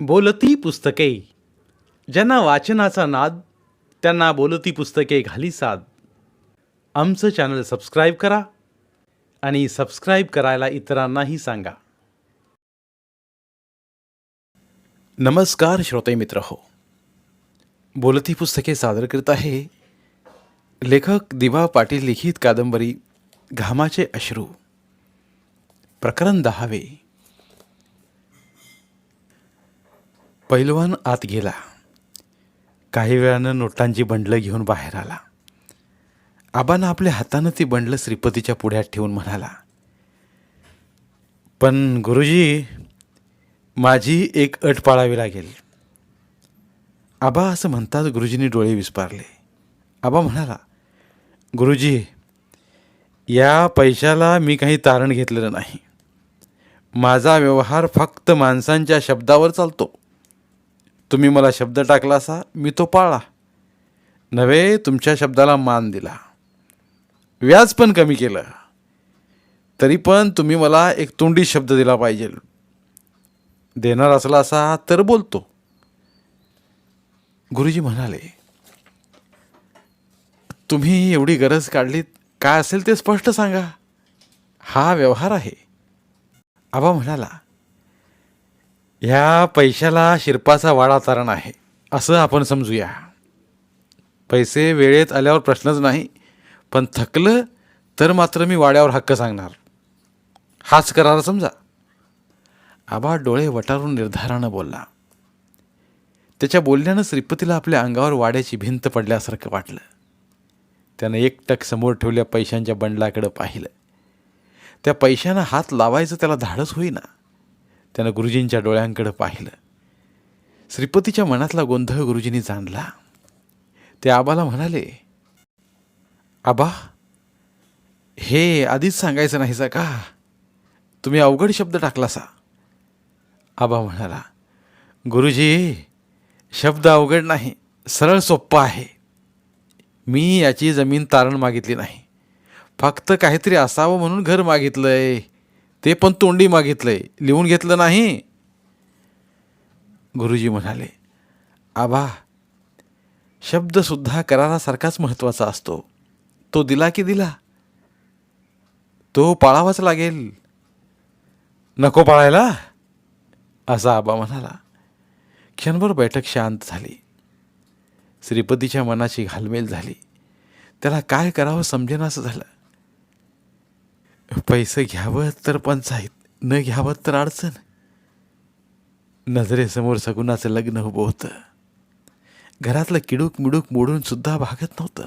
बोलती पुस्तके. ज्यांना वाचनाचा नाद त्यांना बोलती पुस्तके घाली साद. आमचं चॅनल सबस्क्राईब करा आणि सबस्क्राईब करायला इतरांनाही सांगा. नमस्कार श्रोते मित्र हो. बोलती पुस्तके सादर करीत आहे लेखक दिवा पाटील लिखित कादंबरी घामाचे अश्रू. प्रकरण दहावे. पैलवान आत गेला. काही वेळानं नोटांची बंडलं घेऊन बाहेर आला. आबानं आपल्या हातानं ती बंडलं श्रीपतीच्या पुढ्यात ठेवून म्हणाला पण गुरुजी माझी एक अट पाळावी लागेल. आबा असं म्हणताच गुरुजींनी डोळे विस्पारले. आबा म्हणाला गुरुजी या पैशाला मी काही तारण घेतलेलं नाही. माझा व्यवहार फक्त माणसांच्या शब्दावर चालतो. तुम्ही मला शब्द टाकला असा मी तो पाळला. नव्हे तुमच्या शब्दाला मान दिला. व्याज पण कमी केलं. तरी पण तुम्ही मला एक तोंडी शब्द दिला पाहिजे. देणार असला असा तर बोलतो. गुरुजी म्हणाले तुम्ही एवढी गरज काढलीत काय असेल ते स्पष्ट सांगा. हा व्यवहार आहे. आबा म्हणाला ह्या पैशाला शिरपाचा वाडा तारण आहे असं आपण समजूया. पैसे वेळेत आल्यावर प्रश्नच नाही पण थकलं तर मात्र मी वाड्यावर हक्क सांगणार. हाच करार समजा. आबा डोळे वटारून निर्धारानं बोलला. त्याच्या बोलण्यानं श्रीपतीला आपल्या अंगावर वाड्याची भिंत पडल्यासारखं वाटलं. त्यानं एकटक समोर ठेवल्या पैशांच्या बंडलाकडं पाहिलं. त्या पैशानं हात लावायचं त्याला धाडस होईना. त्यानं गुरुजींच्या डोळ्यांकडं पाहिलं. श्रीपतीच्या मनातला गोंधळ गुरुजींनी जाणला. ते आबाला म्हणाले आबा हे आधीच सांगायचं नाहीसा का? तुम्ही अवघड शब्द टाकलासा. आबा म्हणाला गुरुजी शब्द अवघड नाही सरळ सोप्पा आहे. मी याची जमीन तारण मागितली नाही. फक्त काहीतरी असावं म्हणून घर मागितलं आहे ते पण तोंडी मागितलंय. लिहून घेतलं नाही. गुरुजी म्हणाले आबा शब्दसुद्धा करारासारखाच महत्त्वाचा असतो. तो दिला की दिला. तो पाळावाच लागेल. नको पाळायला? असा आबा म्हणाला. क्षणभर बैठक शांत झाली. श्रीपतीच्या मनाची घालमेल झाली. त्याला काय करावं समजेन असं झालं. पैसे घ्यावं तर पंचायत न घ्यावं तर अडचण. नजरेसमोर सगुणाचं लग्न उभं होतं. घरातलं किडूक मिडूक मोडून सुद्धा भागत नव्हतं.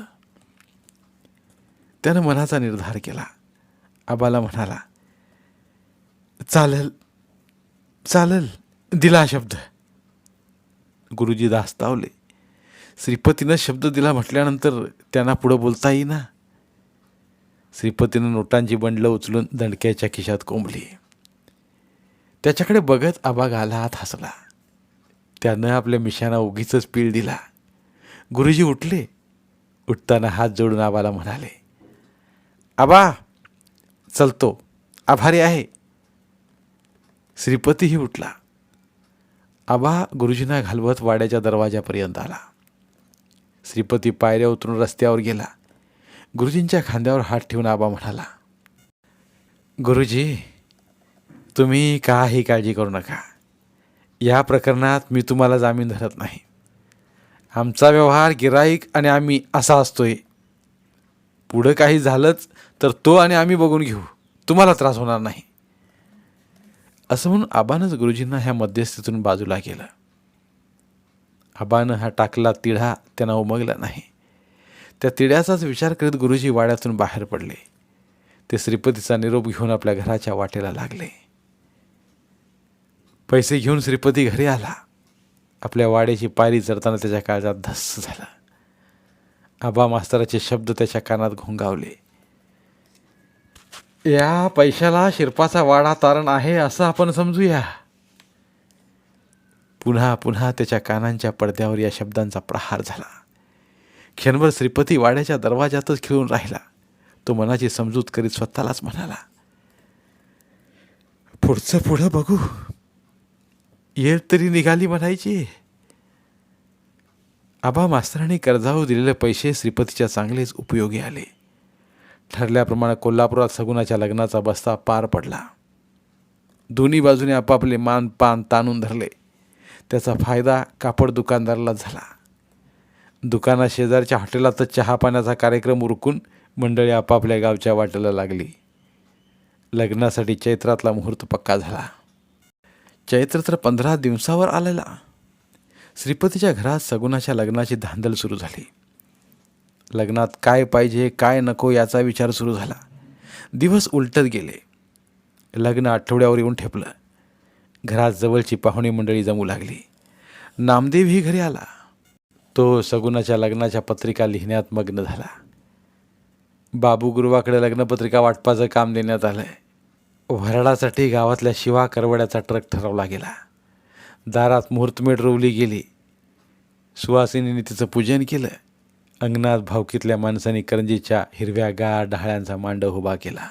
त्यानं मनाचा निर्धार केला. आबाला म्हणाला चालेल चालेल दिला शब्द. गुरुजी दास्तावले. श्रीपतीनं शब्द दिला म्हटल्यानंतर त्यांना पुढं बोलता येईना. श्रीपतीनं नोटांची बंडलं उचलून दणक्याच्या खिशात कोंबली. त्याच्याकडे बघत आबा गालात हसला. त्यानं आपल्या मिशाना उगीच पीळ दिला. गुरुजी उठले. उठताना हात जोडून आबाला म्हणाले आबा चलतो. आभारी आहे. श्रीपतीही उठला. आबा गुरुजींना घालवत वाड्याच्या दरवाजापर्यंत आला. श्रीपती पायऱ्या उतरून रस्त्यावर गेला. गुरुजींच्या खांद्यावर हात ठेवून आबा म्हणाला गुरुजी तुम्ही काही काळजी करू नका. या प्रकरणात मी तुम्हाला जामीन धरत नाही. आमचा व्यवहार गिराईक आणि आम्ही असा असतोय. पुढं काही झालंच तर तो आणि आम्ही बघून घेऊ. तुम्हाला त्रास होणार नाही. असं म्हणून आबानंच गुरुजींना ह्या मध्यस्थीतून बाजूला केलं आबानं हा टाकला तिढा त्यांना उमगला नाही. त्या तिड्याचाच विचार करीत गुरुजी वाड्यातून बाहेर पडले. ते श्रीपतीचा निरोप घेऊन आपल्या घराच्या वाटेला लागले. पैसे घेऊन श्रीपती घरी आला. आपल्या वाड्याची पायरी चढताना त्याच्या काळजात धस्स झाला. आबा मास्तराचे शब्द त्याच्या कानात घोंगावले. या पैशाला शिरपाचा वाडा तारण आहे असं आपण समजूया. पुन्हा पुन्हा त्याच्या कानांच्या पडद्यावर या शब्दांचा प्रहार झाला. क्षणभर श्रीपती वाड्याच्या दरवाजातच खिळून राहिला. तो मनाची समजूत करीत स्वतःलाच म्हणाला पुढचं पुढं बघू. येळ तरी निघाली म्हणायची. आबा मास्तरांनी कर्जावर दिलेले पैसे श्रीपतीच्या चांगलेच उपयोगी आले. ठरल्याप्रमाणे कोल्हापुरात सगुणाच्या लग्नाचा बस्ता पार पडला. दोन्ही बाजूने आपापले मान पान ताणून धरले. त्याचा फायदा कापड दुकानदाराला झाला. दुकाना शेजारच्या हॉटेलातच चहा पाण्याचा कार्यक्रम उरकून मंडळी आपापल्या गावच्या वाटेला लागली. लग्नासाठी चैत्रातला मुहूर्त पक्का झाला. चैत्र तर पंधरा दिवसावर आलेला. श्रीपतीच्या घरात सगुणाच्या लग्नाची धांदल सुरू झाली. लग्नात काय पाहिजे काय नको याचा विचार सुरू झाला. दिवस उलटत गेले. लग्न आठवड्यावर येऊन ठेपलं. घरात जवळची पाहुणी मंडळी जमू लागली. नामदेवही घरी आला. तो सगुणाच्या लग्नाच्या पत्रिका लिहिण्यात मग्न झाला. बाबू गुरुवाकडे लग्नपत्रिका वाटपाचं काम देण्यात आलं आहे वराडासाठी गावातल्या शिवा करवड्याचा ट्रक ठरवला गेला. दारात मुहूर्तमेढ रोवली गेली. सुवासिनीने तिचं पूजन केलं. अंगणात भावकीतल्या माणसांनी करंजीच्या हिरव्या गार डहाळ्यांचा मांडव उभा केला.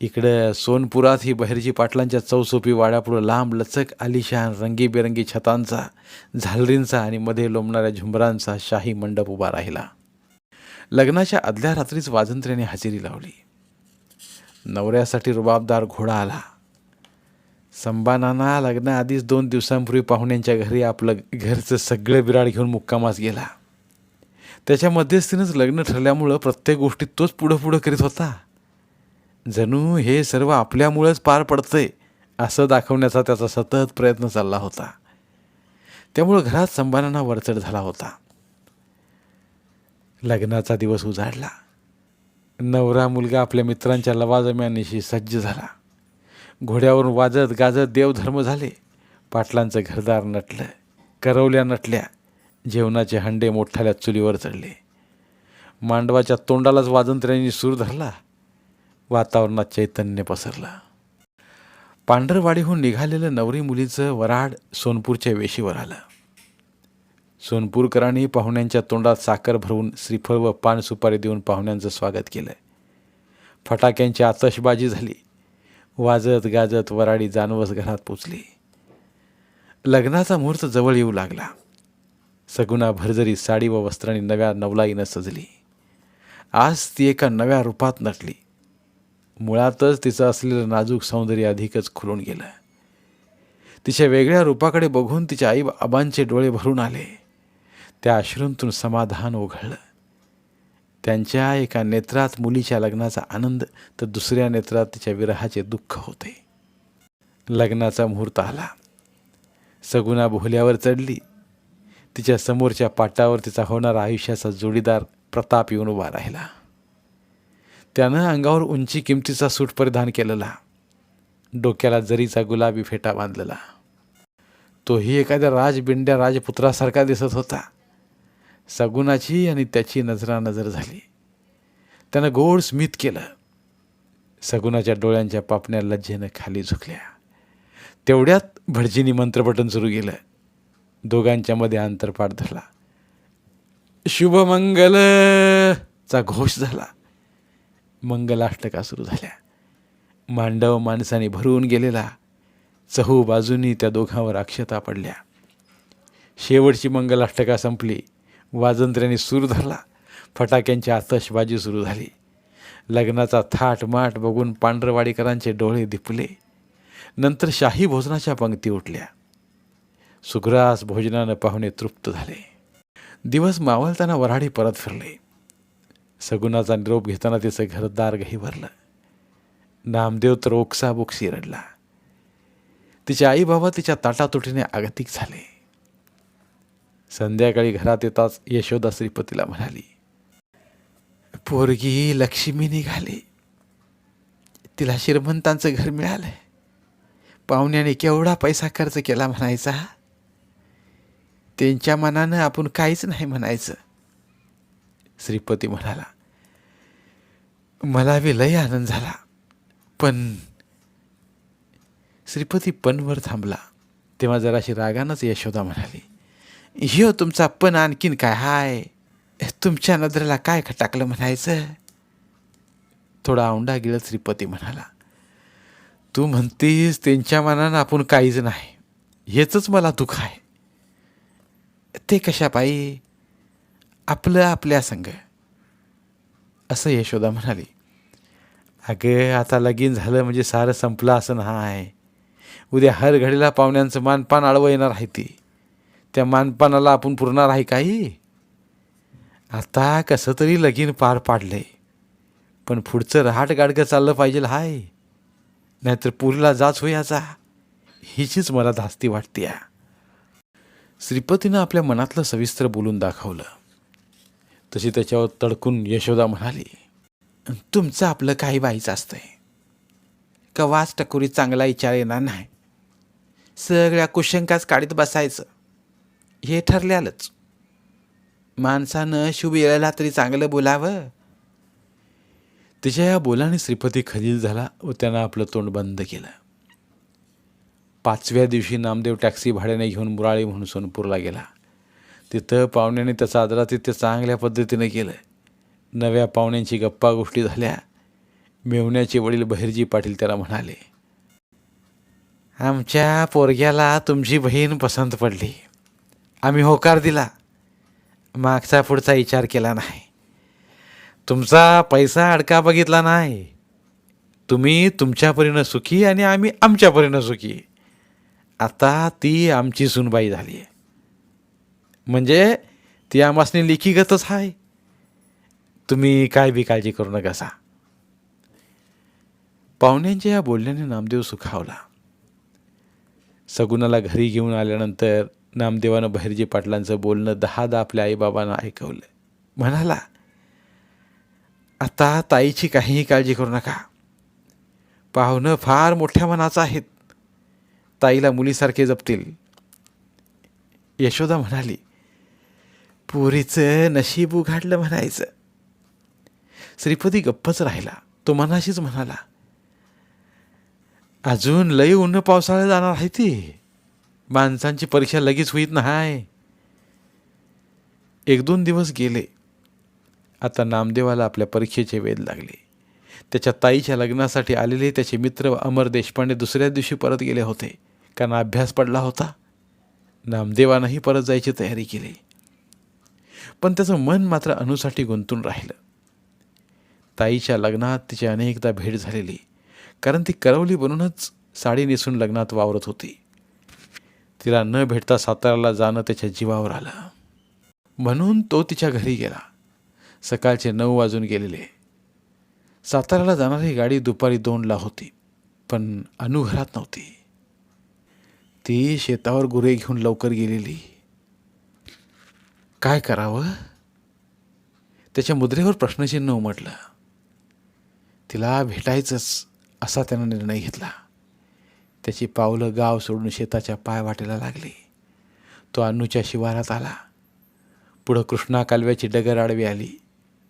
इकडं सोनपुरात ही बहिरजी पाटलांच्या चौसोपी वाड्यापुढं लांब लचक आलिशान रंगीबेरंगी छतांचा झालरींचा आणि मध्ये लोंबणाऱ्या झुंबरांचा शाही मंडप उभा राहिला. लग्नाच्या आदल्या रात्रीच वाजंत्र्याने हजेरी लावली. नवऱ्यासाठी रुबाबदार घोडा आला. संबानाना लग्नाआधीच दोन दिवसांपूर्वी पाहुण्यांच्या घरी आपलं घरचं सगळं बिराड घेऊन मुक्कामास गेला. त्याच्या मध्यस्थीनंच लग्न ठरल्यामुळं प्रत्येक गोष्टीत तोच पुढं पुढं करीत होता. जणू हे सर्व आपल्यामुळंच पार पडतंय असं दाखवण्याचा त्याचा सतत प्रयत्न चालला होता. त्यामुळं घरात संभानांना वरचढ झाला होता. लग्नाचा दिवस उजाडला. नवरा मुलगा आपल्या मित्रांच्या लवाजम्यानिशी सज्ज झाला. घोड्यावरून वाजत गाजत देवधर्म झाले. पाटलांचं घरदार नटलं करवल्या नटल्या जेवणाचे हंडे मोठ्याल्या चुलीवर चढले. मांडवाच्या तोंडालाच वाजंत्र्यांनी सूर धरला. वातावरणात चैतन्य पसरलं. पांढरवाडीहून निघालेलं नवरी मुलीचं वराड सोनपूरच्या वेशीवर आलं. सोनपूरकरांनी पाहुण्यांच्या तोंडात साखर भरवून श्रीफळ व पान सुपारी देऊन पाहुण्यांचं स्वागत केलं. फटाक्यांची आतषबाजी झाली. वाजत गाजत वराडी जानवस घरात पोचली. लग्नाचा मुहूर्त जवळ येऊ लागला. सगुणा भरजरी साडी व वस्त्रांनी नव्या नवलाईनं सजली. आज ती एका नव्या रूपात नटली. मुळातच तिचं असलेलं नाजूक सौंदर्य अधिकच खुलून गेलं तिच्या वेगळ्या रूपाकडे बघून तिच्या आई आबांचे डोळे भरून आले. त्या अश्रूंतून समाधान ओघळलं. त्यांच्या एका नेत्रात मुलीच्या लग्नाचा आनंद तर दुसऱ्या नेत्रात तिच्या विरहाचे दुःख होते. लग्नाचा मुहूर्त आला. सगुणा भोल्यावर चढली. तिच्या समोरच्या पाटावर तिचा होणारा आयुष्याचा जोडीदार प्रताप येऊन उभा राहिला. त्यानं अंगावर उंची किमतीचा सूट परिधान केलेला. डोक्याला जरीचा गुलाबी फेटा बांधलेला. तोही एखाद्या राजबिंड्या राजपुत्रासारखा दिसत होता. सगुणाची आणि त्याची नजरानजर झाली. त्यानं गोड स्मित केलं. सगुणाच्या डोळ्यांच्या पापण्या लज्जेनं खाली झुकल्या. तेवढ्यात भटजीनी मंत्रपटन सुरू केलं. दोघांच्या मध्ये अंतरपाठ धरला. शुभमंगल चा घोष झाला. मंगलाष्टका सुरू झाल्या. मांडव माणसाने भरून गेलेला चहू बाजूनी त्या दोघांवर अक्षता पडल्या. शेवटची मंगलाष्टका संपली. वाजंत्र्याने सूर धरला. फटाक्यांची आतषबाजी सुरू झाली. लग्नाचा थाट माट बघून पांढरवाडीकरांचे डोळे दिपले. नंतर शाही भोजनाच्या पंक्ती उठल्या. सुग्रास भोजनानं पाहुणे तृप्त झाले. दिवस मावळताना वऱ्हाडी परत फिरले. सगुणाचा निरोप घेताना तिचं घरदार घाई भरलं. नामदेव तर ओक्साबोक्सी रडला तिचे आई बाबा तिच्या ताटातुटीने आगतिक झाले. संध्याकाळी घरात येताच यशोदा श्रीपतीला म्हणाली पोरगी लक्ष्मी निघाली. तिला श्रीमंतांचं घर मिळालंय. पाहुण्याने केवढा पैसा खर्च केला म्हणायचा? त्यांच्या मनानं आपण काहीच नाही म्हणायचं. श्रीपती म्हणाला मला बी लय आनंद झाला पण श्रीपती पणवर थांबला. तेव्हा जराशी रागानंच यशोदा म्हणाली ह्यो तुमचा पण आणखीन काय? हाय तुमच्या नजरेला काय खटाकलं म्हणायचं? थोडा औंडा गिळत श्रीपती म्हणाला तू म्हणतीस त्यांच्या मनानं आपण काहीच नाही. हेच मला दुःख आहे. ते कशा पायी आपलं आपल्या संग असं यशोदा म्हणाली. अगं आता लगीन झालं म्हणजे सारं संपलं असं नाही उद्या हर घडीला पाहुण्यांचं मानपान आळवं येणार आहे ती. त्या मानपानाला आपण पुरणार आहे काही? आता कसं तरी लगीन पार पाडले पण पुढचं रहाट गाडगं चाललं पाहिजे हाय. नाहीतर पुरीला जाच होयाचा हिचीच मला धास्ती वाटते श्रीपतीनं आपल्या मनातलं सविस्तर बोलून दाखवलं. तशी त्याच्यावर तडकून यशोदा म्हणाली तुमचं आपलं काही बाईच असतंय. वास टकोरी चांगला विचार येणार नाही. सगळ्या कुशंकाच काढीत बसायचं. हे ठरल्यालंच. माणसानं शुभ येळला तरी चांगलं बोलावं. तिच्या या बोलाने श्रीपती खजील झाला व त्यानं आपलं तोंड बंद केलं. पाचव्या दिवशी नामदेव टॅक्सी भाड्याने घेऊन मुराळी म्हणून सोनपूरला गेला. तिथं पाहुण्याने त्याचा आदरातिथ्य चांगल्या पद्धतीनं केलं नव्या पाहुण्यांची गप्पा गोष्टी झाल्या. मेवण्याचे वडील बहिरजी पाटील त्याला म्हणाले आमच्या पोरग्याला तुमची बहीण पसंत पडली. आम्ही होकार दिला. मागचा पुढचा विचार केला नाही. तुमचा पैसा अडका बघितला नाही. तुम्ही तुमच्या परीनं सुखी आणि आम्ही आमच्या परीनं सुखी. आता ती आमची सुनबाई झाली आहे म्हणजे ती आमासनी लिखीगतच आहे तुम्ही काय बी काळजी करू नका सा. पाहुण्यांच्या या बोलण्याने नामदेव सुखावला. सगुणाला घरी घेऊन आल्यानंतर नामदेवानं बहिरजी पाटलांचं बोलणं दहादा आपल्या आईबाबांना ऐकवलं. म्हणाला आता ताईची काहीही काळजी करू नका. पाहुणं फार मोठ्या मनाचं आहेत. ताईला मुलीसारखे जपतील. यशोदा म्हणाली पोरीचं नशीब उघाडलं म्हणायचं. श्रीपती गप्पच राहिला. तो मनाशीच म्हणाला अजून लई ऊन पावसाळा जाणार आहे ती. माणसांची परीक्षा लगेच होईत नाही एक दोन दिवस गेले. आता नामदेवाला आपल्या परीक्षेचे वेध लागले. त्याच्या ताईच्या लग्नासाठी आलेले त्याचे मित्र अमर देशपांडे दुसऱ्या दिवशी परत गेले होते. कारण अभ्यास पडला होता. नामदेवानंही परत जायची तयारी केली. पण त्याचं मन मात्र अनुसाठी गुंतून राहिलं. ताईच्या लग्नात तिची अनेकदा भेट झालेली कारण ती करवली बनूनच साडी नेसून लग्नात वावरत होती. तिला न भेटता साताराला जाणं त्याच्या जीवावर आलं. म्हणून तो तिच्या घरी गेला. सकाळचे नऊ वाजून गेलेले. साताराला जाणारी गाडी दुपारी दोनला होती पण अनु घरात नव्हती. ती शेतावर गुरे घेऊन लवकर गेलेली. काय करावं? त्याच्या मुद्रेवर प्रश्नचिन्ह उमटलं. तिला भेटायचंच असा त्यानं निर्णय घेतला. त्याची पावलं गाव सोडून शेताच्या पाय वाटेला लागली. तो अन्नूच्या शिवारात आला. पुढं कृष्णा कालव्याची डगर आडवी आली.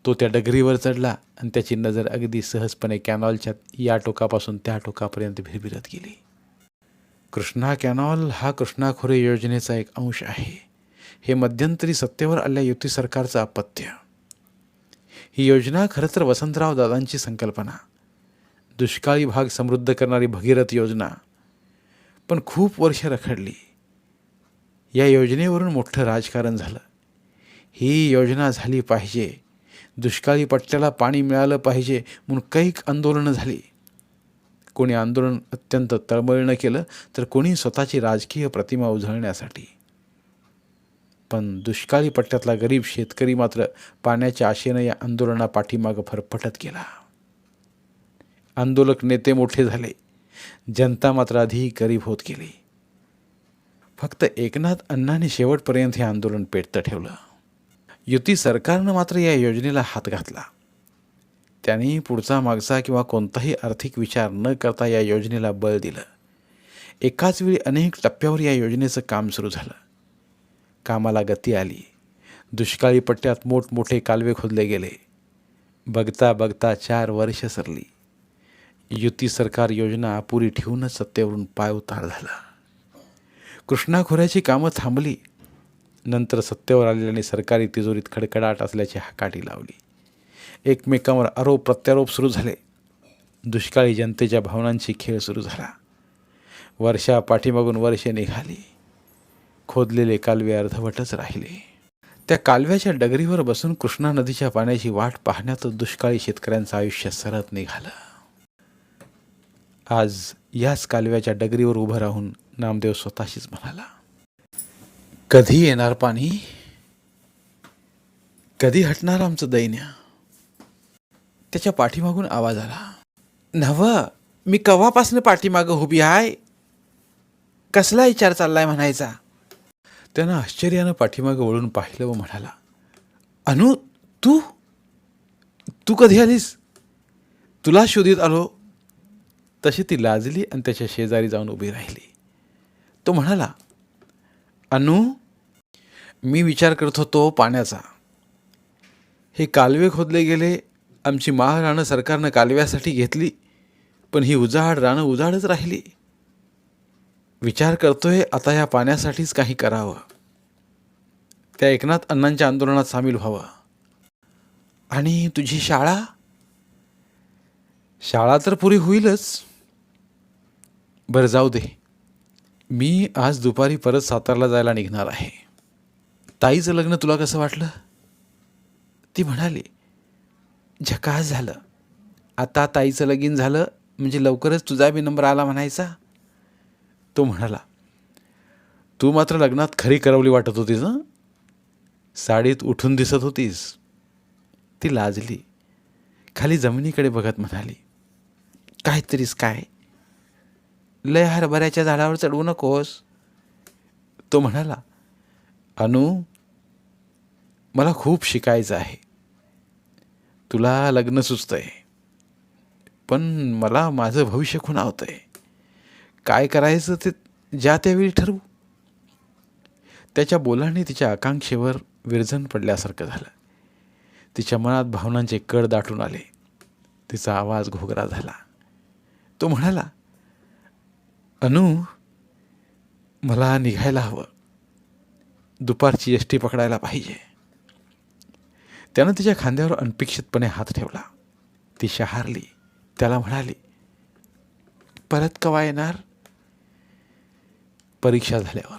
तो त्या डगरीवर चढला आणि त्याची नजर अगदी सहजपणे कॅनॉलच्या या टोकापासून त्या टोकापर्यंत भिरभिरत गेली. कृष्णा कॅनॉल हा कृष्णा खोरे योजनेचा एक अंश आहे. हे मध्यंतरी सत्तेवर आलेल्या युती सरकारचं अपत्य. ही योजना खरं तर वसंतराव दादांची संकल्पना. दुष्काळी भाग समृद्ध करणारी भगीरथ योजना. पण खूप वर्ष रखडली. या योजनेवरून मोठं राजकारण झालं. ही योजना झाली पाहिजे. दुष्काळी पट्ट्याला पाणी मिळालं पाहिजे म्हणून कैक आंदोलनं झाली. कोणी आंदोलन अत्यंत तळमळीनं केलं तर कोणी स्वतःची राजकीय प्रतिमा उजळण्यासाठी. पण दुष्काळी पट्ट्यातला गरीब शेतकरी मात्र पाण्याच्या आशेनं या आंदोलना पाठीमागं फरफटत गेला. आंदोलक नेते मोठे झाले. जनता मात्र अधिक गरीब होत गेली. फक्त एकनाथ अण्णांनी शेवटपर्यंत हे आंदोलन पेटतं ठेवलं. युती सरकारनं मात्र या योजनेला हात घातला. त्यांनी पुढचा मागचा किंवा कोणताही आर्थिक विचार न करता या योजनेला बळ दिलं. एकाच वेळी अनेक टप्प्यावर या योजनेचं काम सुरू झालं. कामाला गती आली. दुष्काळी पट्ट्यात मोठमोठे कालवे खोदले गेले. बघता बघता चार वर्ष सरली. युती सरकार योजना अपुरी ठेवूनच सत्तेवरून पाय उतार झाला. कृष्णा खोऱ्याची कामं थांबली. नंतर सत्तेवर आलेल्याने सरकारी तिजोरीत खडखडाट असल्याची हाकाटी लावली. एकमेकांवर आरोप प्रत्यारोप सुरू झाले. दुष्काळी जनतेच्या भावनांची खेळ सुरू झाला. वर्षा पाठीमागून वर्षे निघाली. खोदलेले कालवे अर्धवटच राहिले. त्या कालव्याच्या डगरीवर बसून कृष्णा नदीच्या पाण्याची वाट पाहण्यातच दुष्काळी शेतकऱ्यांचं आयुष्य सरत निघालं. आज याच कालव्याच्या डगरीवर उभं राहून नामदेव स्वतःशीच म्हणाला कधी येणार पाणी? कधी हटणार आमचं दैन्य? त्याच्या पाठीमागून आवाज आला नव मी कव्हापासनं पाठीमागं उभी आहे. कसला विचार चाललाय म्हणायचा? त्यानं आश्चर्यानं पाठीमागं वळून पाहिलं व म्हणाला अनु तू? तू कधी आलीस? तुला शोधित आलो. तशी ती लाजली आणि त्याच्या शेजारी जाऊन उभी राहिली. तो म्हणाला अनु मी विचार करत होतो पाण्याचा. हे कालवे खोदले गेले आमची माळ सरकारनं कालव्यासाठी घेतली पण ही उजाड रानं उजाडच राहिली. विचार करतोय आता या पाण्यासाठीच काही करावं. त्या एकनाथ अण्णांच्या आंदोलनात सामील व्हावं. आणि तुझी शाळा? शाळा तर पुरी होईलच. बरं जाऊ दे. मी आज दुपारी परत सातारला जायला निघणार आहे. ताईचं लग्न तुला कसं वाटलं? ती म्हणाली झकास झालं. आता ताईचं लगीन झालं म्हणजे लवकरच तुझा बी नंबर आला म्हणायचा. तो म्हणाला तू मात्र लग्नात खरी करवली वाटत होतीस ना साडीत उठून दिसत होतीस. ती लाजली. खाली जमिनीकडे बघत म्हणाली काहीतरीच काय? लय हरभऱ्याच्या झाडावर चढवू नकोस. तो म्हणाला अनु मला खूप शिकायचं आहे. तुला लग्न सुचतंय पण मला माझं भविष्य खुणावतंय. काय करायचं ते ज्या त्यावेळी ठरवू? त्याच्या बोलाने तिच्या आकांक्षेवर विरजन पडल्यासारखं झालं. तिच्या मनात भावनांचे कड दाटून आले. तिचा आवाज घोगरा झाला. तो म्हणाला अनु मला निघायला हवं. दुपारची एस टी पकडायला पाहिजे. त्यानं तिच्या खांद्यावर अनपेक्षितपणे हात ठेवला. ती शहारली. त्याला म्हणाली परत कवा येणार? परीक्षा झाल्यावर.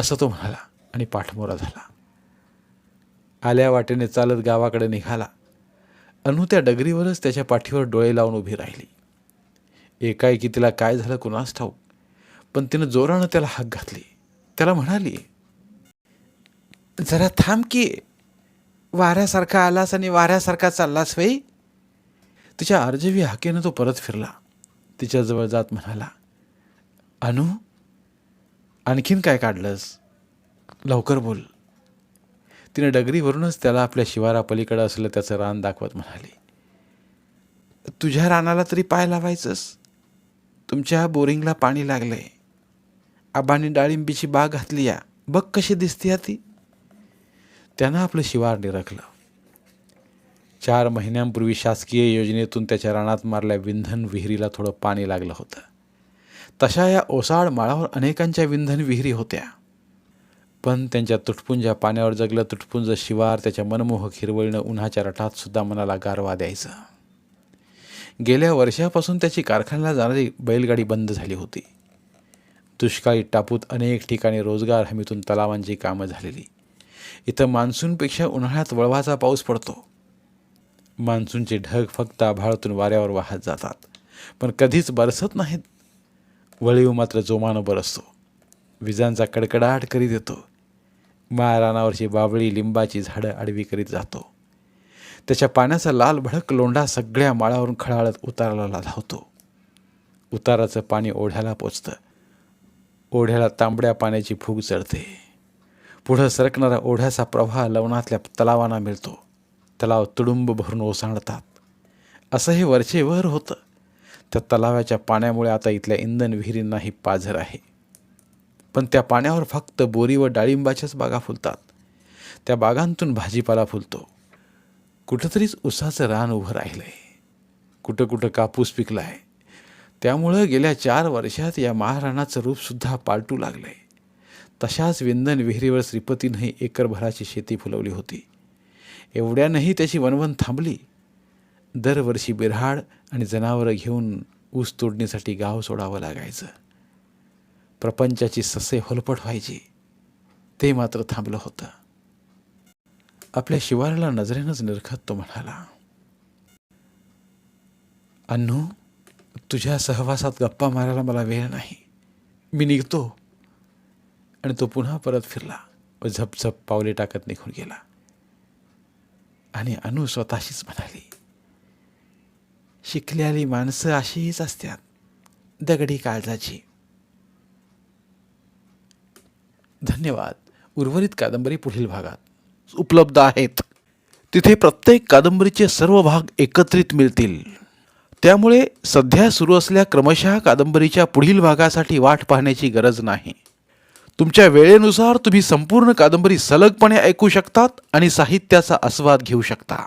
असं तो म्हणाला आणि पाठमोरा झाला. आल्या वाटेने चालत गावाकडे निघाला. अनु त्या डगरीवरच त्याच्या पाठीवर डोळे लावून उभी राहिली. एकाएकी तिला काय झालं कुणास ठाऊक. पण तिनं जोरानं त्याला हाक घातली. त्याला म्हणाली जरा थांब की. वाऱ्यासारखा आलास आणि वाऱ्यासारखा चाललास वै तिच्या अर्जवी हाकेनं तो परत फिरला. तिच्याजवळ जात म्हणाला अनु आणखीन काय काढलंस? लवकर बोल. तिने डगरीवरूनच त्याला आपल्या शिवारापलीकडं असलं त्याचं रान दाखवत म्हणाली तुझ्या रानाला तरी पाय लावायचंस? तुमच्या बोरिंगला पाणी लागलंय. आबांनी डाळिंबीची बाग घातली या. बघ कशी दिसते ती. त्यानं आपलं शिवार निरखलं. चार महिन्यांपूर्वी शासकीय योजनेतून त्याच्या रानात मारल्या विंधन विहिरीला थोडं पाणी लागलं होतं. तशा या ओसाड माळावर अनेकांच्या विंधन विहिरी होत्या. पण त्यांच्या तुटपुंज्या पाण्यावर जगलं तुटपुंज शिवार त्याच्या मनमोहक हिरवळीनं उन्हाच्या रटात सुद्धा मनाला गारवा द्यायचं. गेल्या वर्षापासून त्याची कारखान्याला जाणारी बैलगाडी बंद झाली होती. दुष्काळी टापूत अनेक ठिकाणी रोजगार हमीतून तलावांची कामं झालेली. इथं मान्सूनपेक्षा उन्हाळ्यात वळवाचा पाऊस पडतो. मान्सूनचे ढग फक्त आभाळातून वाऱ्यावर वाहत जातात. पण कधीच बरसत नाहीत. वळीव मात्र जोमानं बरसतो विजांचा कडकडाट करीत येतो. माळरानावरची बाबळी लिंबाची झाडं आडवी करीत जातो. त्याच्या पाण्याचा लाल भडक लोंढा सगळ्या माळावरून खळाळत उताराला धावतो. उताराचं पाणी ओढ्याला पोचतं. ओढ्याला तांबड्या पाण्याची फूग चढते. पुढं सरकणारा ओढ्याचा प्रवाह लवणातल्या तलावांना मिळतो. तलाव तुडुंब भरून ओसांडतात. असं हे वरचेवर होतं. त्या तलावाच्या पाण्यामुळे आता इथल्या इंधन विहिरींनाही पाझर आहे. पण त्या पाण्यावर फक्त बोरी व डाळिंबाच्याच बागा फुलतात. त्या बागांतून भाजीपाला फुलतो. कुठंतरीच उसाचं रान उभं राहिलंय. कुठं कुठं कापूस पिकलाय. त्यामुळं गेल्या चार वर्षात या महाराणाचं रूपसुद्धा पालटू लागलंय. तशाच विंधन विहिरीवर श्रीपतीनंही एकरभराची शेती फुलवली होती. एवढ्यानंही त्याची वनवन थांबली. दरवर्षी बिऱ्हाड आणि जनावरं घेऊन ऊस तोडणीसाठी गाव सोडावं लागायचं. प्रपंचाची ससे होलपट व्हायची. ते मात्र थांबलं होतं. आपल्या शिवाराला नजरेनंच निरखत तो म्हणाला अन्नू तुझ्या सहवासात गप्पा मारायला मला वेळ नाही. मी निघतो. आणि तो पुन्हा परत फिरला व झपझप पावले टाकत निघून गेला. आणि अनु स्वतःशीच म्हणाली शिकलेली माणसं अशीच असतात. दगडी काळजाची. धन्यवाद. उर्वरित कादंबरी पुढील भागात उपलब्ध आहेत. तिथे प्रत्येक कादंबरीचे सर्व भाग एकत्रित मिळतील. त्यामुळे सध्या सुरू असलेल्या क्रमशः कादंबरीच्या पुढील भागासाठी वाट पाहण्याची गरज नाही. तुमच्या वेळेनुसार तुम्ही संपूर्ण कादंबरी सलगपणे ऐकू शकतात आणि साहित्याचा आस्वाद घेऊ शकता.